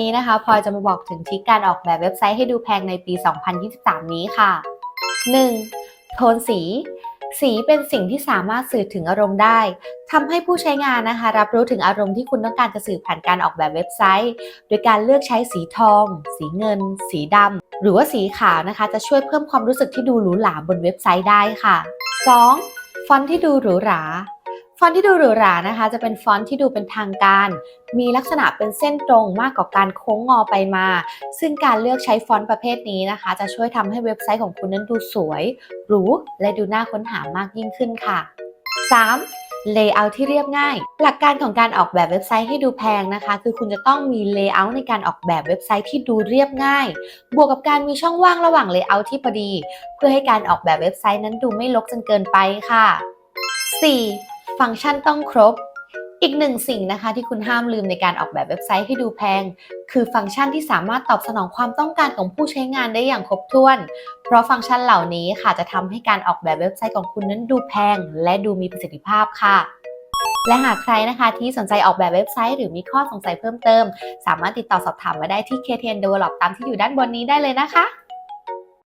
นี้นะคะพลอยจะมาบอกถึงทริคการออกแบบเว็บไซต์ให้ดูแพงในปี 2023 นี้ค่ะ 1. โทนสี สีเป็นสิ่งที่สามารถสื่อถึงอารมณ์ได้ทำให้ผู้ใช้งานนะคะ รับรู้ถึงอารมณ์ที่คุณต้องการจะสื่อผ่านการออกแบบเว็บไซต์ โดยการเลือกใช้สีทอง สีเงิน สีดำหรือว่าสีขาวนะคะ จะช่วยเพิ่มความรู้สึกที่ดูหรูหราบนเว็บไซต์ได้ค่ะ 2. ฟอนต์ที่ดูหรูหรา ฟอนต์ที่ดูหรูหรานะคะ จะเป็นฟอนต์ที่ดูเป็นทางการ มีลักษณะเป็นเส้นตรงมากกว่าการโค้งงอไปมา ซึ่งการเลือกใช้ฟอนต์ประเภทนี้นะคะ จะช่วยทำให้เว็บไซต์ของคุณนั้นดูสวย หรู และดูน่าค้นหามากยิ่งขึ้นค่ะ 3. Layout ที่เรียบง่าย หลักการของการออกแบบเว็บไซต์ให้ดูแพงนะคะ คือคุณจะต้องมี Layout ในการออกแบบเว็บไซต์ที่ดูเรียบง่าย บวกกับการมีช่องว่างระหว่าง Layout ที่พอดี เพื่อให้การออกแบบเว็บไซต์นั้นดูไม่รกจนเกินไปค่ะ 4. ฟังก์ชันต้องครบ อีกหนึ่งสิ่งนะคะที่คุณห้ามลืมในการออกแบบเว็บไซต์ให้ดูแพง คือฟังก์ชันที่สามารถตอบสนองความต้องการของผู้ใช้งานได้อย่างครบถ้วน เพราะฟังก์ชันเหล่านี้ค่ะจะทำให้การออกแบบเว็บไซต์ของคุณนั้นดูแพง และดูมีประสิทธิภาพค่ะและหากใครนะคะที่สนใจออกแบบเว็บไซต์ หรือมีข้อสงสัยเพิ่มเติม สามารถติดต่อสอบถามมาได้ที่ KTN Develop ตามที่อยู่ด้านบนนี้ได้เลยนะคะ